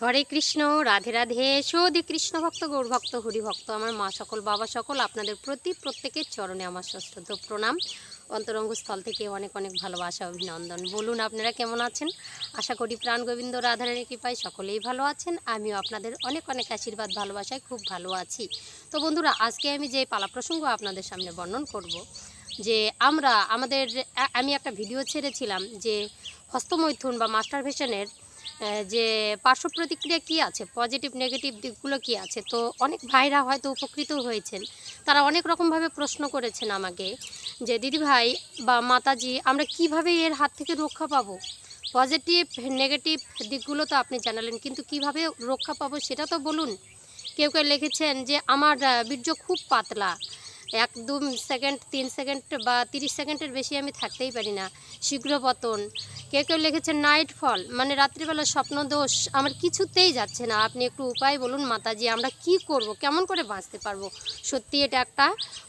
হরে কৃষ্ণ, রাধে রাধে সৌদি কৃষ্ণ ভক্ত, গৌর ভক্ত, হরি ভক্ত, আমার মা সকল, বাবা সকল, আপনাদের প্রতি প্রত্যেকের চরণে আমার সশ্রদ্ধ প্রণাম। অন্তরঙ্গ স্থল থেকে অনেক অনেক ভালোবাসা, অভিনন্দন। বলুন, আপনারা কেমন আছেন? আশা করি প্রাণ গোবিন্দ, রাধারানীর কৃপায় সকলেই ভালো আছেন। আমিও আপনাদের অনেক অনেক আশীর্বাদ, ভালোবাসায় খুব ভালো আছি। তো বন্ধুরা, আজকে আমি যে পালা প্রসঙ্গ আপনাদের সামনে বর্ণন করব, যে আমরা, আমাদের আমি একটা ভিডিও ছেড়েছিলাম যে হস্তমৈথুন বা মাস্টার ভেশনের যে পার্শ্ব প্রতিক্রিয়া কী আছে? পজিটিভ নেগেটিভ দিকগুলো কী আছে? তো অনেক ভাইরা হয়তো উপকৃত হয়েছেন। তারা অনেক রকমভাবে প্রশ্ন করেছেন আমাকে যে, দিদি ভাই বা মাতাজি, আমরা কীভাবে এর হাত থেকে রক্ষা পাবো? পজিটিভ নেগেটিভ দিকগুলো তো আপনি জানালেন, কিন্তু কীভাবে রক্ষা পাবো সেটা তো বলুন। কেউ কেউ লিখেছেন যে, আমার বীর্য খুব পাতলা। এক, দু সেকেন্ড তিন সেকেন্ড বা তিরিশ সেকেন্ডের বেশি আমি থাকতেই পারি না। শীঘ্র পতন। কেউ কেউ লিখেছে নাইট ফল মানে রাত্রিবেলা স্বপ্ন দোষ আমার কিছুতেই যাচ্ছে না। আপনি একটু উপায় বলুন মাতাজি, আমরা কি করব? কেমন করে বাঁচতে পারব? সত্যি এটা একটা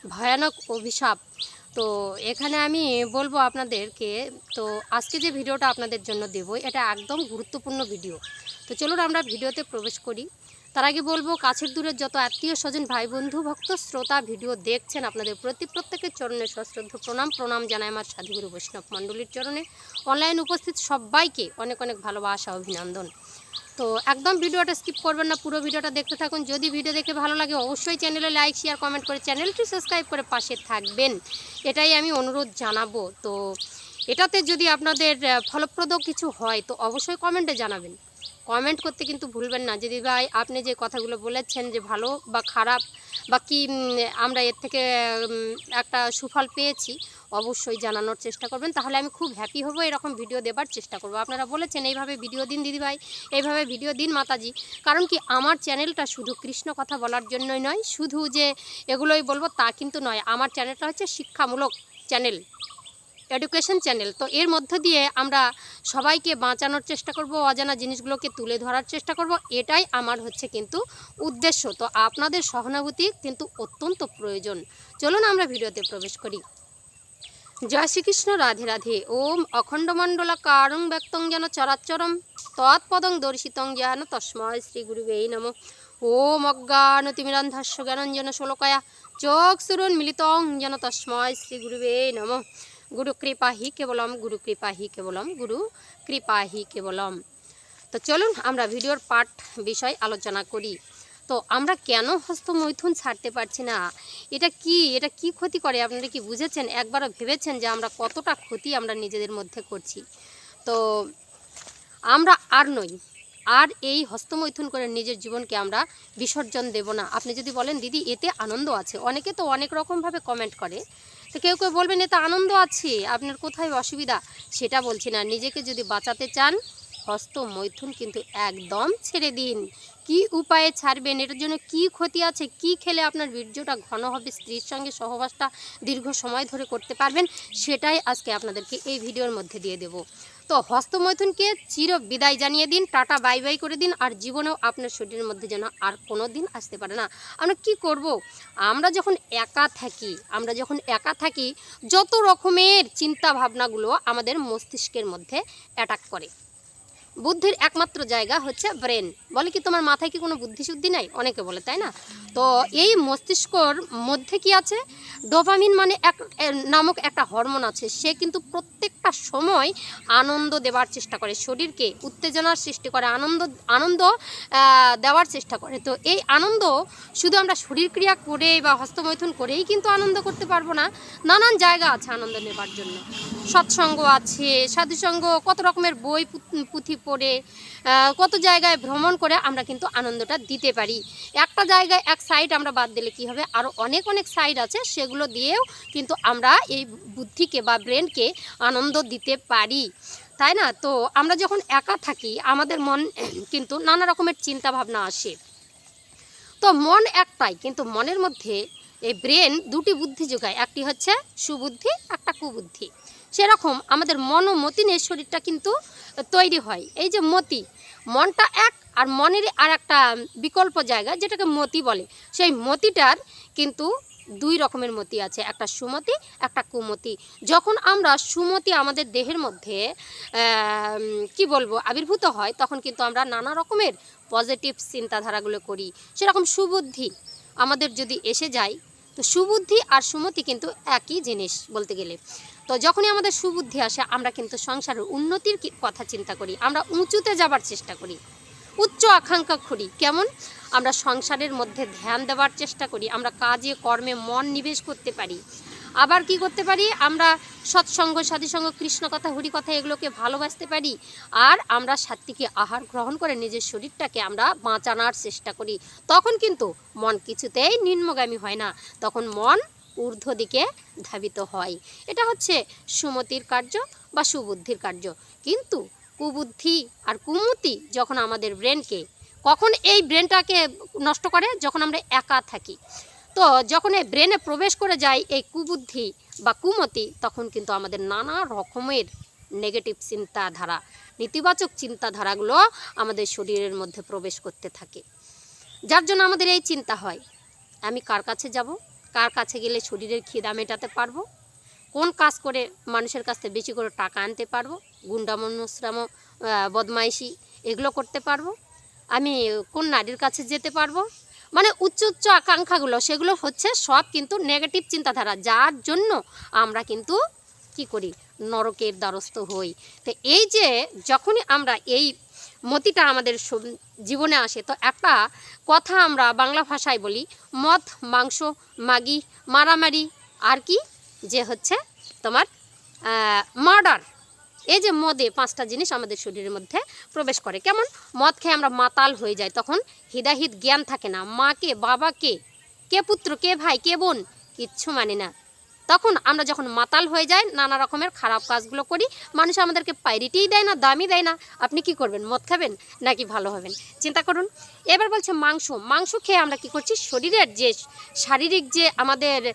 ভয়ানক অভিশাপ। তো এখানে আমি বলব আপনাদেরকে, তো আজকে যে ভিডিওটা আপনাদের জন্য দেব, এটা একদম গুরুত্বপূর্ণ ভিডিও। তো চলুন আমরা ভিডিওতে প্রবেশ করি। তার আগে বলব, কাছের দূরের যত আত্মীয় স্বজন ভাই বন্ধু ভক্ত, শ্রোতা ভিডিও দেখছেন আপনাদের প্রতি প্রত্যেকের চরণে সশ্রদ্ধ প্রণাম। প্রণাম জানায় আমার সাধুগুরু বৈষ্ণব মণ্ডলীর চরণে। অনলাইন উপস্থিত সবাইকে অনেক অনেক ভালোবাসা, অভিনন্দন। তো একদম ভিডিওটা স্কিপ করবেন না, পুরো ভিডিওটা দেখতে থাকুন। যদি ভিডিও দেখে ভালো লাগে, অবশ্যই চ্যানেলে লাইক শেয়ার কমেন্ট করে চ্যানেলটি সাবস্ক্রাইব করে পাশে থাকবেন। এটাই আমি অনুরোধ জানাব। তো এটাতে যদি আপনাদের ফলপ্রদ কিছু হয়, তো অবশ্যই কমেন্টে জানাবেন। কমেন্ট করতে কিন্তু ভুলবেন না। যদি ভাই আপনি যে কথাগুলো বলেছেন যে ভালো বা খারাপ বা কি আমরা এর থেকে একটা সুফল পেয়েছি, অবশ্যই জানানোর চেষ্টা করবেন। তাহলে আমি খুব হ্যাপি হব, এরকম ভিডিও দেবার চেষ্টা করব। আপনারা বলেছেন, এইভাবে ভিডিও দিন দিদিভাই এইভাবে ভিডিও দিন মাতাজি। কারণ কি, আমার চ্যানেলটা শুধু কৃষ্ণ কথা বলার জন্যই নয়, শুধু যে এগুলোই বলব তা কিন্তু নয়, আমার চ্যানেলটা হচ্ছে শিক্ষামূলক চ্যানেল এডুকেশন চ্যানেল। তো এর মধ্য দিয়ে আমরা সবাইকে বাঁচানোর চেষ্টা করব, অজানা জিনিসগুলোকে তুলে ধরার চেষ্টা করব, এটাই আমার হচ্ছে কিন্তু উদ্দেশ্য। তো আপনাদের সহানুভূতি কিন্তু অত্যন্ত প্রয়োজন। চলুন আমরা ভিডিওতে প্রবেশ করি। জয় শ্রীকৃষ্ণ, রাধে রাধে। ওম অখণ্ডমণ্ডলা কারং ব্যক্তং যেন চরাচরম, তৎপদং দর্শিতং যেন তস্ময় শ্রী গুরুবেই নম। ওম অজ্ঞানতিমিরান্ধাস্য জ্ঞানঞ্জন শোলকয়া চোখ সুরুন মিলিতং যেন তস্ময় শ্রী গুরুবে নম। গুরু কৃপা হি কেবলম গুরু কৃপা হি কেবলম গুরু কৃপা হি কেবলম তো চলুন আমরা ভিডিওর পাঠ বিষয় আলোচনা করি। তো আমরা কেন হস্তমৈথুন ছাড়তে পারছি না? এটা কি? এটা কি ক্ষতি করে? আপনারা কি বুঝেছেন? একবারও ভেবেছেন যে আমরা কতটা ক্ষতি আমরা নিজেদের মধ্যে করছি। তো আমরা আর নই। আর এই হস্তমৈথুন করে নিজের জীবনকে আমরা বিসর্জন দেব না। আপনি যদি বলেন, দিদি, এতে আনন্দ আছে। অনেকে তো অনেক রকমভাবে কমেন্ট করে। তো কেউ কেউ বলবেন এতে আনন্দ আছে। আপনার কোথায় অসুবিধা? সেটা বলছি না। নিজেকে যদি বাঁচাতে চান, হস্ত মৈথুন কিন্তু একদম ছেড়ে দিন। কি উপায়ে ছাড়বেন? এটার জন্য কি ক্ষতি আছে? কি খেলে আপনার বীর্যটা ঘন হবে? স্ত্রীর সঙ্গে সহবাসটা দীর্ঘ সময় ধরে করতে পারবেন? সেটাই আজকে আপনাদেরকে এই ভিডিওর মধ্যে দিয়ে দেব। তো হস্তমৈথুনকে চির বিদায় জানিয়ে দিন, টাটা, বাই বাই করে দিন, আর জীবনেও আপনার শরীরের মধ্যে যেন আর কোনো দিন আসতে পারে না। আমরা কি করব? আমরা যখন একা থাকি, আমরা যখন একা থাকি, যত রকমের চিন্তা ভাবনাগুলো আমাদের মস্তিষ্কের মধ্যে অ্যাটাক করে। বুদ্ধির একমাত্র জায়গা হচ্ছে ব্রেন। বলে কি তোমার মাথায় কি কোনো বুদ্ধি শুদ্ধি নাই? অনেকে বলে, তাই না? তো এই মস্তিষ্কর মধ্যে কি আছে? ডোপামিন মানে এক নামক একটা হরমোন আছে। সে কিন্তু প্রত্যেকটা সময় আনন্দ দেওয়ার চেষ্টা করে। শরীরকে উত্তেজনার সৃষ্টি করে, আনন্দ আনন্দ দেওয়ার চেষ্টা করে। তো এই আনন্দ শুধু আমরা শরীর ক্রিয়া করে বা হস্তমৈথুন করেই কিন্তু আনন্দ করতে পারব না। নানান জায়গা আছে আনন্দ নেবার জন্য। সৎসঙ্গ আছে, সাধুসঙ্গ, কত রকমের বই পুঁথি আহ, কত জায়গায় ভ্রমণ করে আমরা কিন্তু আনন্দটা দিতে পারি। একটা জায়গায় এক সাইড আমরা বাদ দিলে কি হবে? আরও অনেক অনেক সাইড আছে সেগুলো দিয়েও কিন্তু আমরা এই বুদ্ধিকে বা ব্রেনকে আনন্দ দিতে পারি। তাই না? তো আমরা যখন একা থাকি আমাদের মন কিন্তু নানা রকমের চিন্তা ভাবনা আসে। তো মন একটাই কিন্তু মনের মধ্যে এই ব্রেন দুটি বুদ্ধি যোগায়। একটি হচ্ছে সুবুদ্ধি একটা কুবুদ্ধি। সেরকম আমাদের মন ও মতি নিয়ে শরীরটা কিন্তু তৈরি হয়। এই যে মতি, মনটা এক আর মনের আর একটা বিকল্প জায়গা যেটাকে মতি বলে। সেই মতিটার কিন্তু দুই রকমের মতি আছে, একটা সুমতি, একটা কুমতি। যখন আমরা সুমতি আমাদের দেহের মধ্যে কি বলব, আবির্ভূত হয়, তখন কিন্তু আমরা নানা রকমের পজিটিভ চিন্তাধারাগুলো করি। সেরকম সুবুদ্ধি আমাদের যদি এসে যায়, তো সুবুদ্ধি আর সুমতি কিন্তু একই জিনিস বলতে গেলে। তো যখনই আমাদের সুবুদ্ধি আসে, আমরা কিন্তু সংসারের উন্নতির কথা চিন্তা করি। আমরা উঁচুতে যাবার চেষ্টা করি। উচ্চ আকাঙ্ক্ষা করি। কেমন? আমরা সংসারের মধ্যে ধ্যান দেওয়ার চেষ্টা করি। আমরা কাজে, কর্মে মন নিবেশ করতে পারি। আবার কি করতে পারি? আমরা সৎসঙ্গ, সাধুসঙ্গ, কৃষ্ণ কথা, হরি কথা এগুলোকে ভালোবাসতে পারি। আর আমরা সাত্বিকে আহার গ্রহণ করে নিজের শরীরটাকে আমরা বাঁচানোর চেষ্টা করি। তখন কিন্তু মন কিছুতেই নিম্নগামী হয় না। তখন মন ঊর্ধ্ব দিকে ধাবিত হয়। এটা হচ্ছে সুমতির কার্য বা সুবুদ্ধির কার্য। কিন্তু কুবুদ্ধি আর কুমতি যখন আমাদের ব্রেনকে, কখন এই ব্রেনটাকে নষ্ট করে? যখন আমরা একা থাকি। তো যখন এই ব্রেনে প্রবেশ করে যায় এই কুবুদ্ধি বা কুমতি, তখন কিন্তু আমাদের নানা রকমের নেগেটিভ চিন্তাধারা, নেতিবাচক চিন্তাধারাগুলো আমাদের শরীরের মধ্যে প্রবেশ করতে থাকে। যার জন্য আমাদের এই চিন্তা হয়, আমি কার কাছে যাব? কার কাছে গেলে শরীরের খিদা মেটাতে পারব? কোন কাজ করে মানুষের কাছ থেকে বেশি করে টাকা আনতে পারব? গুন্ডামনশ্রাম বদমাইশি, এগুলো করতে পারব? আমি কোন নারীর কাছে যেতে পারব? মানে উচ্চ উচ্চ আকাঙ্ক্ষাগুলো, সেগুলো হচ্ছে সব কিন্তু নেগেটিভ চিন্তাধারা। যার জন্য আমরা কিন্তু কি করি? নরকের দ্বারস্থ হই। তো এই যে যখনই আমরা এই মতিটা আমাদের জীবনে আসে। তো একটা কথা আমরা বাংলা ভাষায় বলি, মদ, মাংস, মাগি, মারামারি, আর কি? যে হচ্ছে তোমার মার্ডার এই যে মদে পাঁচটা জিনিস আমাদের শরীরের মধ্যে প্রবেশ করে। কেমন? মদ খেয়ে আমরা মাতাল হয়ে যাই, তখন হিদাহিত জ্ঞান থাকে না। মাকে, বাবাকে, কে পুত্র, কে ভাই, কে বোন? কিচ্ছু মানে না। তখন আমরা যখন মাতাল হয়ে যাই, নানা রকমের খারাপ কাজগুলো করি, মানুষ আমাদেরকে পাইরিটিই দেয় না, দামই দেয় না। আপনি কি করবেন, মদ খাবেন নাকি ভালো হবেন? চিন্তা করুন। এবার বলছে মাংস। মাংস খেয়ে আমরা কি করছি? শরীরের যে শারীরিক যে আমাদের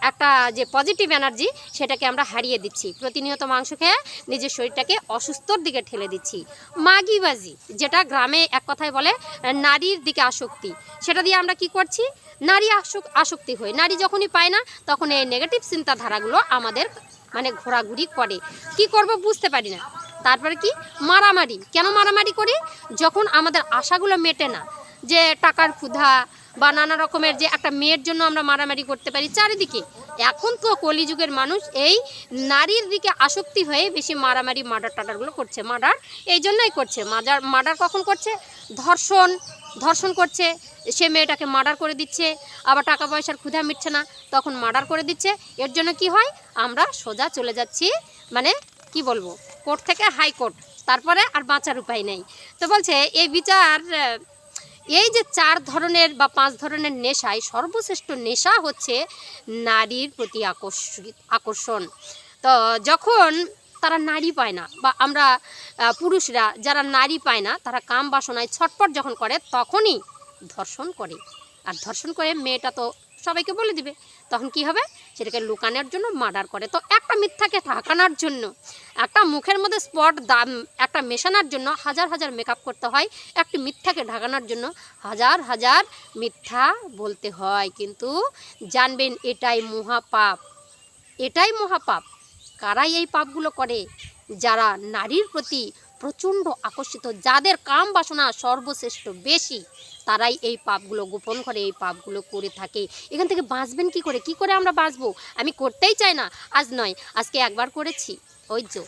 একটা যে পজিটিভ এনার্জি সেটাকে আমরা হারিয়ে দিচ্ছি। প্রতিনিয়ত মাংস খেয়ে নিজের শরীরটাকে অসুস্থর দিকে ঠেলে দিচ্ছি। মাগিবাজি, যেটা গ্রামে এক কথায় বলে, নারীর দিকে আসক্তি। সেটা দিয়ে আমরা কি করছি? নারী আসক- আসক্তি হই। নারী যখনই পায় না, তখন এই নেগেটিভ চিন্তাধারাগুলো আমাদের মানে ঘোরাঘুরি করে। কি করব বুঝতে পারি না। তারপরে কি? মারামারি। কেন মারামারি করি? যখন আমাদের আশাগুলো মেটে না, যে টাকার ক্ষুধা বা নানা রকমের যে একটা মেয়ের জন্য আমরা মারামারি করতে পারি চারিদিকে, এখন তো কলিযুগের মানুষ এই নারীর দিকে আসক্তি হয়ে বেশি মারামারি, মার্ডার টাডারগুলো করছে। মার্ডার এই জন্যই করছে। মার্ডার মার্ডার কখন করছে? ধর্ষণ ধর্ষণ করছে। সে মেয়েটাকে মার্ডার করে দিচ্ছে, আবার টাকা পয়সার ক্ষুধা মিটছে না, তখন মার্ডার করে দিচ্ছে। এর জন্য কি হয়? আমরা সোজা চলে যাচ্ছি মানে কি বলব, কোর্ট থেকে হাইকোর্ট তারপরে আর বাঁচার উপায় নেই। তো বলছে, এই বিচার, এই যে চার ধরনের বা পাঁচ ধরনের নেশায় সর্বশ্রেষ্ঠ নেশা হচ্ছে নারীর প্রতি আকর্ষিত, আকর্ষণ। তো যখন তারা নারী পায় না, বা আমরা পুরুষরা যারা নারী পায় না, তারা কাম বাসনায় ছটপট যখন করে, তখনই ধর্ষণ করে। আর ধর্ষণ করে মেয়েটা তো সবাইকে বলে দিবে। তখন কি হবে? সেটাকে লুকানোর জন্য মার্ডার করে। তো একটা মিথ্যাকে ঢাকানোর জন্য, একটা মুখের মধ্যে স্পট দাম, একটা মেশানোর জন্য হাজার হাজার মেকআপ করতে হয়। একটি মিথ্যাকে ঢাকানোর জন্য হাজার হাজার মিথ্যা বলতে হয়। কিন্তু জানবেন, এটাই মহাপাপ। এটাই মহাপাপ। কারাই এই পাপগুলো করে? যারা নারীর প্রতি প্রচণ্ড আকর্ষিত, যাদের কাম বাসনা সর্বশ্রেষ্ঠ, বেশি তারাই এই পাপগুলো, গোপন করে এই পাপগুলো করে থাকে। এখান থেকে বাঁচবেন কি করে? কি করে আমরা বাঁচবো? আমি করতেই চাই না, আজ নয়, আজকে একবার করেছি। ওই যে,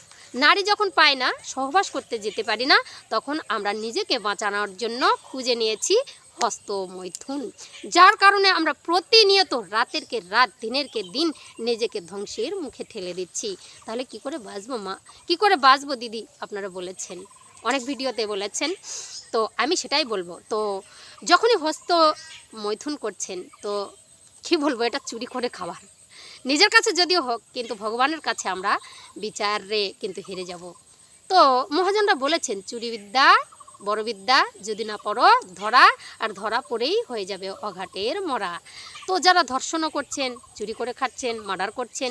নারী যখন পায় না, সহবাস করতে যেতে পারি না, তখন আমরা নিজেকে বাঁচানোর জন্য খুঁজে নিয়েছি হস্ত মৈথুন যার কারণে আমরা প্রতিনিয়ত রাতেরকে রাত, দিনেরকে দিন নিজেকে ধ্বংসের মুখে ঠেলে দিচ্ছি। তাহলে কি করে বাঁচবো মা? কি করে বাঁচবো দিদি? আপনারা বলেছেন। অনেক ভিডিওতে বলেছেন। তো আমি সেটাই বলব। তো যখনই হস্ত মৈথুন করছেন, তো কি বলব, এটা চুরি করে খাবার নিজের কাছে যদিও হোক, কিন্তু ভগবানের কাছে আমরা বিচারে কিন্তু হেরে যাব। তো মহাজনরা বলেছেন চুরি বিদ্যা বড় বিদ্যা যদি না পড়ো, ধরা, আর ধরা পড়েই হয়ে যাবে অঘাটের মরা। তো যারা ধর্ষণও করছেন, চুরি করে খাচ্ছেন, মার্ডার করছেন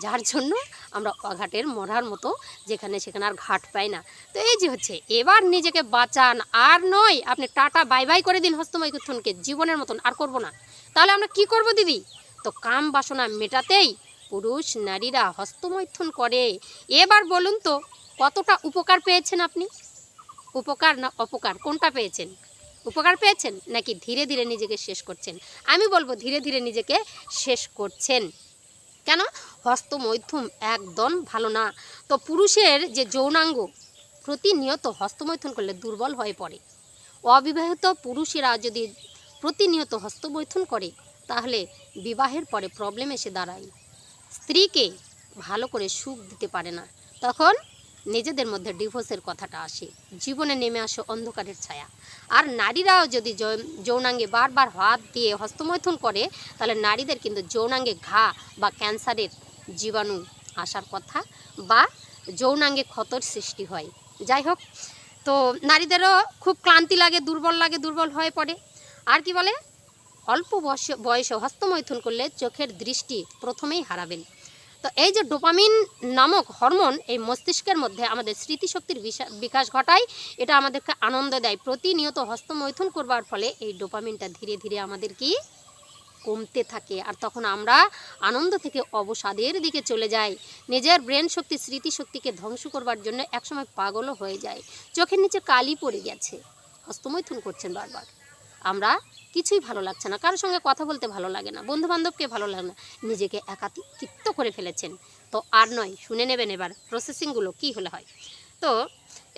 যার জন্য আমরা অঘাটের মরার মতো যেখানে সেখানে আর ঘাট পাই না। তো এই যে হচ্ছে, এবার নিজেকে বাঁচান। আর নয়, আপনি টাটা, বাই বাই করে দিন হস্তময় কুথনকে জীবনের মতন আর করব না। তাহলে আমরা কি করব দিদি? তো কাম বাসনা মেটাতেই পুরুষ নারীরা হস্তমৈথুন করে। এবার বলুন তো, কতটা উপকার পেয়েছেন আপনি? উপকার না অপকার? কোনটা পেয়েছেন? উপকার পেয়েছেন? নাকি ধীরে ধীরে নিজেকে শেষ করছেন? আমি বলব ধীরে ধীরে নিজেকে শেষ করছেন। কেন? হস্ত মৈথুন একদম ভালো না। তো পুরুষের যে যৌনাঙ্গ, প্রতিনিয়ত হস্তমৈথুন করলে দুর্বল হয়ে পড়ে। অবিবাহিত পুরুষেরা যদি প্রতিনিয়ত হস্তমৈথুন করে, তাহলে বিবাহের পরে প্রবলেম এসে দাঁড়ায়। স্ত্রীকে ভালো করে সুখ দিতে পারে না। তখন নিজেদের মধ্যে ডিভোর্সের কথাটা আসে। জীবনে নেমে আসে অন্ধকারের ছায়া। আর নারীরাও যদি যৌনাঙ্গে বারবার হাত দিয়ে হস্তমৈথুন করে, তাহলে নারীদের কিন্তু যৌনাঙ্গে ঘা বা ক্যান্সারের জীবাণু আসার কথা বা যৌনাঙ্গে ক্ষতর সৃষ্টি হয়। যাই হোক, তো নারীদেরও খুব ক্লান্তি লাগে, দুর্বল লাগে, দুর্বল হয়ে পড়ে। আর কি বলে? অল্প বয়সে বয়সে হস্তমৈথুন করলে চোখের দৃষ্টি প্রথমেই হারাবেন। তো এই যে ডোপামিন নামক হরমোন এই মস্তিষ্কের মধ্যে আমাদের স্মৃতিশক্তির বিকাশ ঘটায়, এটা আমাদেরকে আনন্দ দেয়। প্রতিনিয়ত হস্তমৈথুন করবার ফলে এই ডোপামিনটা ধীরে ধীরে আমাদের কি কমতে থাকে, আর তখন আমরা আনন্দ থেকে অবসাদের দিকে চলে যাই। নিজের ব্রেন শক্তি স্মৃতিশক্তিকে ধ্বংস করবার জন্য একসময় পাগলও হয়ে যায়। চোখের নিচে কালি পড়ে গেছে। হস্তমৈথুন করছেন বারবার। আমরা কিছুই ভালো লাগছে না। কারোর সঙ্গে কথা বলতে ভালো লাগে না। বন্ধু বান্ধবকে ভালো লাগে না। নিজেকে একাকিত্ব করে ফেলেছেন। তো আর নয়, শুনে নেবেন এবার প্রসেসিংগুলো কি হলে হয়। তো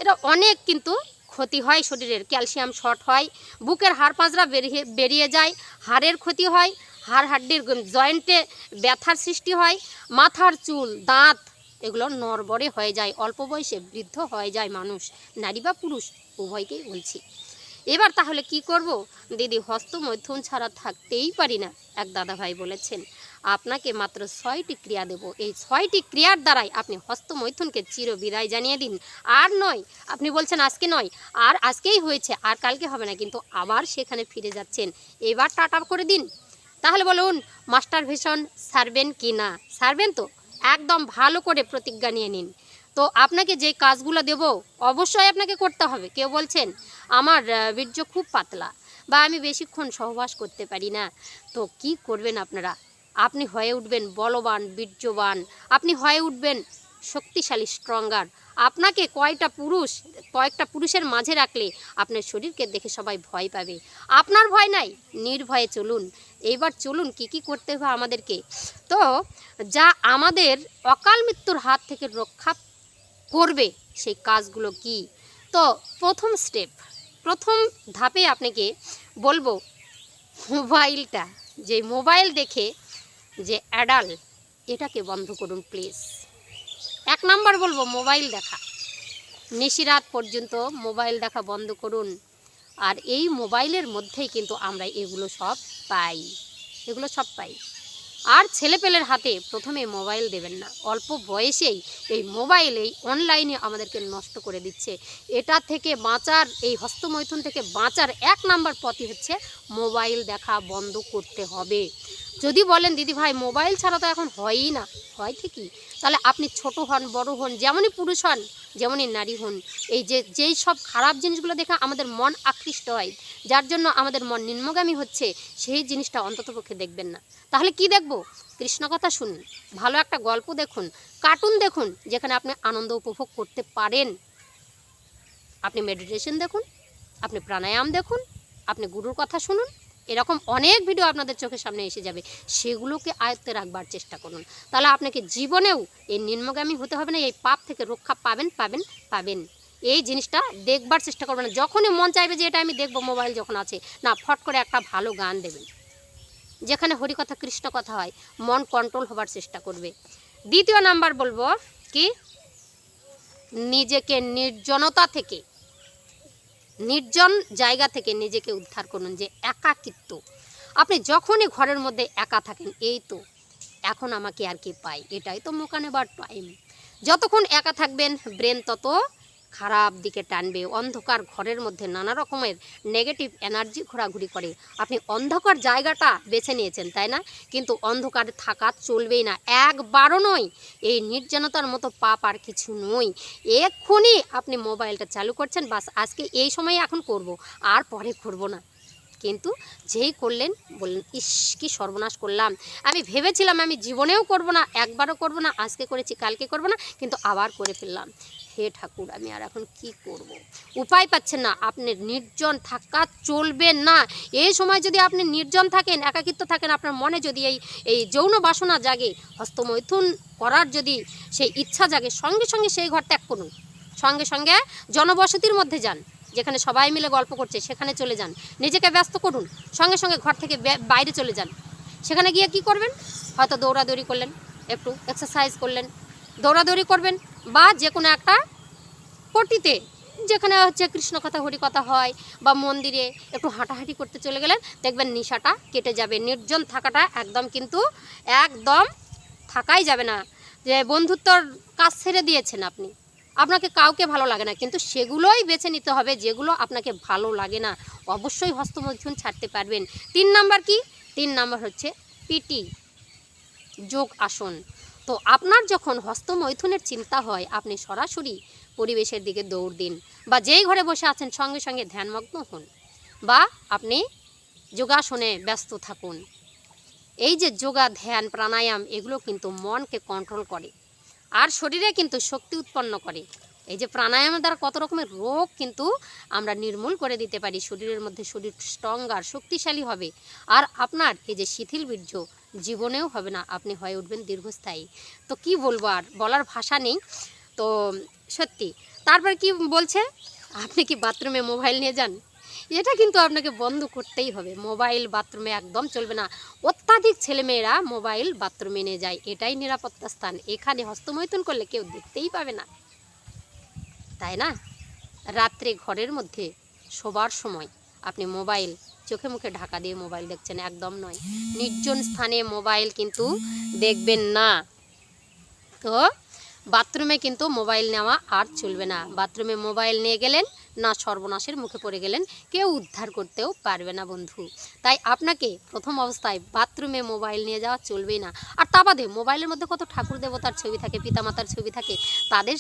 এটা অনেক কিন্তু ক্ষতি হয় শরীরের। ক্যালসিয়াম শর্ট হয়, বুকের হাড় পাঁজরা বেরিয়ে বেরিয়ে যায়, হাড়ের ক্ষতি হয়, হাড় হাড্ডির জয়েন্টে ব্যথার সৃষ্টি হয়, মাথার চুল, দাঁত এগুলো নরবরে হয়ে যায়, অল্প বয়সে বৃদ্ধ হয়ে যায় মানুষ। নারী বা পুরুষ, উভয়কেই বলছি। এবার তাহলে কি করব? দিদি হস্তমৈথুন ছাড়া থাকতেই পারি না, এক দাদা ভাই বলেছেন। আপনাকে মাত্র ছয়টি ক্রিয়া দেব। এই ছয়টি ক্রিয়ার দ্বারাই আপনি হস্তমৈথুনকে চির বিদায় জানিয়ে দিন। আর নয়, আপনি বলছেন আজকে নয়, আর আজকেই হয়েছে, আর কালকে হবে না, কিন্তু আবার সেখানে ফিরে যাচ্ছেন। এবার টাটা করে দিন। তাহলে বলুন, মাস্টার ভীষণ সারবেন কি না? সারবেন তো? একদম ভালো করে প্রতিজ্ঞা নিয়ে নিন। তো আপনাকে যে কাজগুলো দেব, অবশ্যই আপনাকে করতে হবে। কেউ বলছেন, আমার বীর্য খুব পাতলা বা আমি বেশিক্ষণ সহবাস করতে পারি না। তো কি করবেন আপনারা? আপনি হয়ে উঠবেন বলবান, বীর্যবান। আপনি হয়ে উঠবেন শক্তিশালী স্ট্রঙ্গার আপনাকে কয়টা পুরুষ, কয়েকটা পুরুষের মাঝে রাখলে আপনার শরীরকে দেখে সবাই ভয় পাবে। আপনার ভয় নাই, নির্ভয়ে চলুন। এইবার চলুন কি কি করতে হবে আমাদেরকে। তো যা আমাদের অকাল মৃত্যুর হাত থেকে রক্ষা করবে সেই কাজগুলো কি? তো প্রথম স্টেপ প্রথম ধাপে আপনাকে বলব মোবাইলটা, যে মোবাইল দেখে যে অ্যাডাল এটাকে বন্ধ করুন প্লিজ এক নাম্বার বলব মোবাইল দেখা। নিশিরাত পর্যন্ত মোবাইল দেখা বন্ধ করুন। আর এই মোবাইলের মধ্যেই কিন্তু আমরা এগুলো সব পাই। এগুলো সব পাই। আর ছেলেপেলের হাতে প্রথমে মোবাইল দেবেন না। অল্প বয়সেই এই মোবাইল এই অনলাইনে আমাদেরকে নষ্ট করে দিচ্ছে। এটা থেকে বাঁচার, এই হস্তমৈথুন থেকে বাঁচার এক নাম্বার পথই হচ্ছে মোবাইল দেখা বন্ধ করতে হবে। যদি বলেন, দিদি ভাই, মোবাইল ছাড়া তো এখন হয়ই না। হয় ঠিকই। তাহলে আপনি ছোট হন, বড় হন, যেমনই পুরুষ হন যেমনই নারী হন, এই যে, যেই সব খারাপ জিনিসগুলো দেখে আমাদের মন আকৃষ্ট হয়, যার জন্য আমাদের মন নিম্নগামী হচ্ছে, সেই জিনিসটা অন্ততপক্ষে দেখবেন না। তাহলে কি দেখব? কৃষ্ণ কথা শুনুন, ভালো একটা গল্প দেখুন, কার্টুন দেখুন, যেখানে আপনি আনন্দ উপভোগ করতে পারেন। আপনি মেডিটেশন দেখুন, আপনি প্রাণায়াম দেখুন, আপনি গুরুর কথা শুনুন এরকম অনেক ভিডিও আপনাদের চোখের সামনে এসে যাবে। সেগুলোকে আয়ত্তে রাখবার চেষ্টা করুন। তাহলে আপনাকে জীবনেও এই নিম্নগামী হতে হবে না, এই পাপ থেকে রক্ষা পাবেন পাবেন পাবেন। এই জিনিসটা দেখবার চেষ্টা করবেন যখনই মন চাইবে যে এটা আমি দেখব, মোবাইল যখন আছে, না, ফট করে একটা ভালো গান দেবেন। যেখানে হরিকথা, কৃষ্ণ কথা হয়, মন কন্ট্রোল হবার চেষ্টা করবে। দ্বিতীয় নাম্বার বলব কি? নিজেকে নির্জনতা থেকে নির্জন জায়গা থেকে নিজেকে উদ্ধার করুন যে একাকিত্ব। আপনি যখনই ঘরের মধ্যে একা থাকেন, এই তো, এখন আমাকে আর কি পাই এটাই তো মোকানেবার টাইম যতক্ষণ একা থাকবেন, ব্রেন তত খারাপ দিকে টানবে। অন্ধকার ঘরের মধ্যে নানা রকমের নেগেটিভ এনার্জি ঘোরাঘুরি করে। আপনি অন্ধকার জায়গাটা বেছে নিয়েছেন, তাই না? কিন্তু অন্ধকারে থাকা চলবেই না। একবারও নয়, এই নির্জনতার মতো পাপ আর কিছু নয়। এক্ষুনি আপনি মোবাইলটা চালু করছেন, বাস আজকে এই সময় এখন করব, আর পরে করব না। কিন্তু যেই করলেন বললেন, ইস, কি সর্বনাশ করলাম। আমি ভেবেছিলাম আমি জীবনেও করব না, একবারও করব না, আজকে করেছি, কালকে করব না, কিন্তু আবার করে ফেললাম। হে ঠাকুর, আমি আর এখন কি করব। উপায় পাচ্ছেন না, আপনি নির্জন থাকা চলবে না। এই সময় যদি আপনি নির্জন থাকেন, একাকিত্ব থাকেন, আপনার মনে যদি এই এই যৌন বাসনা জাগে, হস্তমৈথুন করার যদি সেই ইচ্ছা জাগে, সঙ্গে সঙ্গে সেই ঘর ত্যাগ করুন। সঙ্গে সঙ্গে জনবসতির মধ্যে যান। যেখানে সবাই মিলে গল্প করছে, সেখানে চলে যান। নিজেকে ব্যস্ত করুন, সঙ্গে সঙ্গে ঘর থেকে বাইরে চলে যান। সেখানে গিয়ে কি করবেন? হয়তো দৌড়াদৌড়ি করলেন, একটু এক্সারসাইজ করলেন। দৌড়াদৌড়ি করবেন বা যে কোনো একটা পটিতে যেখানে হচ্ছে কৃষ্ণ কথা হরি কথা হয় বা মন্দিরে একটু হাঁটাহাঁটি করতে চলে গেলেন, দেখবেন নিশাটা কেটে যাবে। নির্জন থাকাটা একদম কিন্তু একদম থাকাই যাবে না। যে বন্ধুত্বর কাজ ছেড়ে দিয়েছেন আপনি। আপনাকে কাউকে ভালো লাগে না, কিন্তু সেগুলোই বেছে নিতে হবে যেগুলো আপনাকে ভালো লাগে না। অবশ্যই হস্তমৈথুন ছাড়তে পারবেন। তিন নাম্বার কি? তিন নাম্বার হচ্ছে পিটি যোগ আসন। তো আপনার যখন হস্তমৈথুনের চিন্তা হয়, আপনি সরাসরি পরিবেশের দিকে দৌড় দিন বা যেই ঘরে বসে আছেন সঙ্গে সঙ্গে ধ্যানমগ্ন হন বা আপনি যোগাসনে ব্যস্ত থাকুন। এই যে যোগা ধ্যান প্রাণায়াম, এগুলো কিন্তু মনকে কন্ট্রোল করে। আর শরীরে কিন্তু শক্তি উৎপন্ন করে। এই যে প্রাণায়ামের দ্বারা কত রকমের রোগ কিন্তু আমরা নির্মূল করে দিতে পারি, শরীরের মধ্যে শরীর স্ট্রং আর শক্তিশালী হবে। আর আপনার এই যে শিথিল বীর্য জীবনেও হবে না, আপনি হয়ে উঠবেন দীর্ঘস্থায়ী। তো কি বলব আর, বলার ভাষা নেই। তো সত্যি, তারপর কি বলছে? আপনি কি বাথরুমে মোবাইল নিয়ে যান? এটা কিন্তু আপনাকে বন্ধ করতেই হবে। মোবাইল বাথরুমে একদম চলবে না। অত্যাধিক ছেলেমেয়েরা মোবাইল বাথরুমে নিয়ে যায়। এটাই নিরাপত্তা স্থান। এখানে হস্তমৈথুন করলে কেউ দেখতেই পাবে না। তাই না? রাত্রে ঘরের মধ্যে শোবার সময় আপনি মোবাইল চোখে মুখে ঢাকা দিয়ে মোবাইল দেখছেন একদম নয়। নির্জন স্থানে মোবাইল কিন্তু দেখবেন না। তো বাথরুমে কিন্তু মোবাইল নেওয়া আর চলবে না। বাথরুমে মোবাইল নিয়ে গেলেন, না সর্বনাশের মুখে পড়ে গেলেন, কেউ উদ্ধার করতেও পারবে না বন্ধু। তাই আপনাকে প্রথম অবস্থায় বাথরুমে মোবাইল নিয়ে যাওয়া চলবেই না। আর তা বাদে মোবাইলের মধ্যে কত ঠাকুর দেবতার ছবি থাকে, পিতামাতার ছবি থাকে, তাদের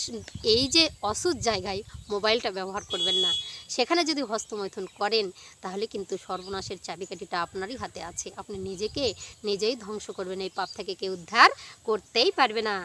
এই যে অসুখ জায়গায় মোবাইলটা ব্যবহার করবেন না। সেখানে যদি হস্তমৈথুন করেন, তাহলে কিন্তু সর্বনাশের চাবিকাঠিটা আপনারই হাতে আছে। আপনি নিজেকে নিজেই ধ্বংস করবেন, এই পাপ থেকে কেউ উদ্ধার করতেই পারবে না।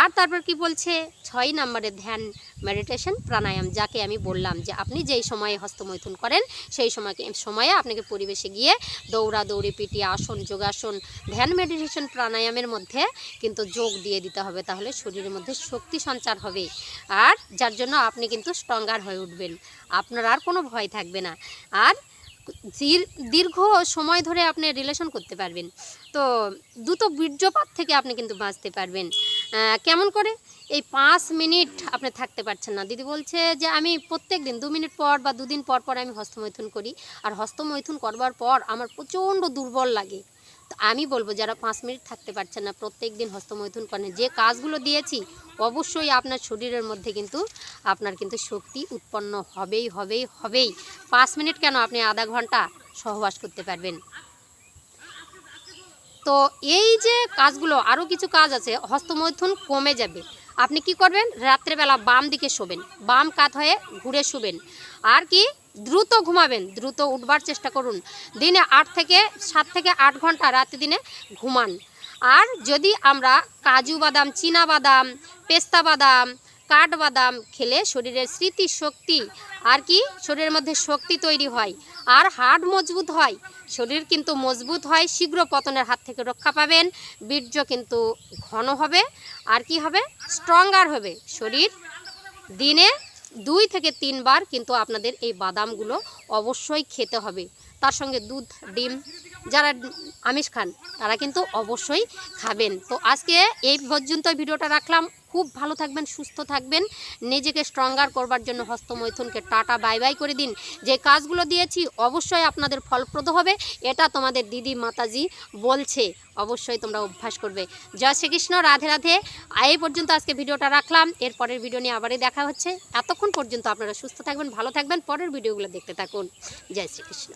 আর তারপর কি বলছে, ছয় নম্বরে ধ্যান মেডিটেশন প্রাণায়াম, যাকে আমি বললাম যে আপনি যেই সময়ে হস্তমৈথুন করেন, সেই সময়কে সময়ে আপনাকে পরিবেশে গিয়ে দৌড়া দৌড়ি পিটি আসন, যোগাসন, ধ্যান মেডিটেশন প্রাণায়ামের মধ্যে কিন্তু যোগ দিয়ে দিতে হবে। তাহলে শরীরের মধ্যে শক্তি সঞ্চার হবে আর যার জন্য আপনি কিন্তু স্ট্রঙ্গার হয়ে উঠবেন। আপনার আর কোনো ভয় থাকবে না। আর দীর- দীর্ঘ সময় ধরে আপনি রিলেশন করতে পারবেন। তো দ্রুত বীর্যপাত থেকে আপনি কিন্তু বাঁচতে পারবেন। কেমন করে? এই পাঁচ মিনিট আপনি থাকতে পারছেন না। দিদি বলছে যে আমি প্রত্যেক দিন, দু মিনিট পর বা দুদিন পর পর আমি হস্তমৈথুন করি। আর হস্তমৈথুন করবার পর আমার প্রচণ্ড দুর্বল লাগে। তো আমি বলব, যারা পাঁচ মিনিট থাকতে পারছেন না, প্রত্যেক দিন হস্তমৈথুন করেন। যে কাজগুলো দিয়েছি, অবশ্যই আপনার শরীরের মধ্যে কিন্তু, আপনার কিন্তু শক্তি উৎপন্ন হবেই হবেই হবেই। পাঁচ মিনিট কেন আপনি আধা ঘণ্টা সহবাস করতে পারবেন? তো এই যে কাজগুলো আরও কিছু কাজ আছে, হস্তমৈথুন কমে যাবে। আপনি কি করবেন? রাত্রেবেলা বাম দিকে শোবেন। বাম কাত হয়ে ঘুরে শুবেন। আর কি? দ্রুত ঘুমাবেন। দ্রুত উঠবার চেষ্টা করুন। দিনে আট থেকে সাত থেকে আট ঘণ্টা রাতে দিনে ঘুমান। আর যদি আমরা কাজু বাদাম, চীনা বাদাম, পেস্তা বাদাম কাঠবাদাম খেলে শরীরের স্মৃতি শক্তি আর কি? শরীরের মধ্যে শক্তি তৈরি হয়। আর হাড় মজবুত হয়। শরীর কিন্তু মজবুত হয়, শীঘ্র পতনের হাত থেকে রক্ষা পাবেন, বীর্য কিন্তু ঘন হবে। আর কি হবে? স্ট্রঙ্গার হবে। শরীর দিনে দুই থেকে তিনবার কিন্তু আপনাদের এই বাদামগুলো অবশ্যই খেতে হবে। তার সঙ্গে দুধ, ডিম, যারা আমিষ খান, তারা কিন্তু অবশ্যই খাবেন। তো আজকে এই পর্যন্ত ভিডিওটা রাখলাম। খুব ভালো থাকবেন, সুস্থ থাকবেন। নিজেকে স্ট্রঙ্গার করবার জন্য হস্তমৈথুনকে টাটা বাই বাই করে দিন। যে কাজগুলো দিয়েছি, অবশ্যই আপনাদের ফলপ্রদ হবে। এটা তোমাদের দিদি মাতাজি বলছে, অবশ্যই তোমরা অভ্যাস করবে। জয় শ্রীকৃষ্ণ, রাধে রাধে। এই পর্যন্ত আজকে ভিডিওটা রাখলাম। এর পরের ভিডিও নিয়ে আবারই দেখা হচ্ছে। এতক্ষণ পর্যন্ত আপনারা সুস্থ থাকবেন, ভালো থাকবেন। পরের ভিডিওগুলো দেখতে থাকুন। জয় শ্রীকৃষ্ণ।